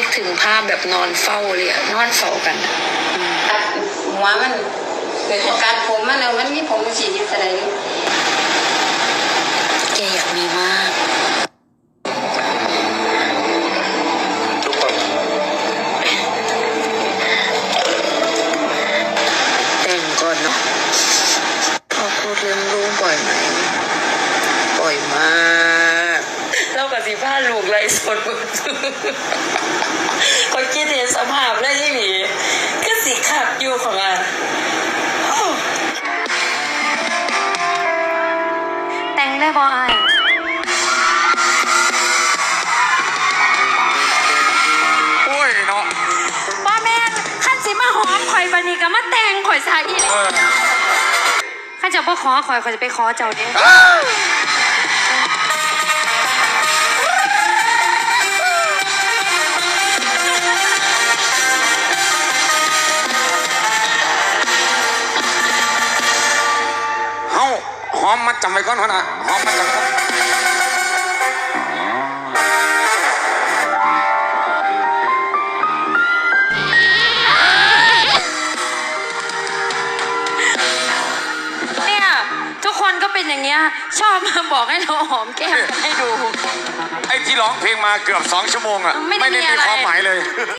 นึกถึงภาพแบบนอนเฝ้าเลยอะนอนเฝ้ากันอะตัดหัวมันเกิดจากการผมมันเอามันมีผมสีอยู่อะไร สิผ้าลูกไรสดคนคิดเห็นสภาพแล้วยี่หลีก็สิขับอยู่ของอะแต่งได้บ่ไอ้ายโอ้ยเนาะบ่แม่นขั้นสิมาหอมข่อยบัดนี้ก็มาแต่งข่อยซะอีหลีเออข้าเจ้าบ่ขอข่อยข่อยจะไปขอเจ้าเด้ หอมมัดจำไว้ก่อนหัวหนะหอมมัดจำไว้ก่อนเนี่ยทุกคนก็เป็นอย่างเงี้ยชอบมาบอกให้เราหอมแก้มกันให้ดู ไอ้ที่ร้องเพลงมาเกือบสองชั่วโมงอะไม่ได้มีอะไรความหมายเลย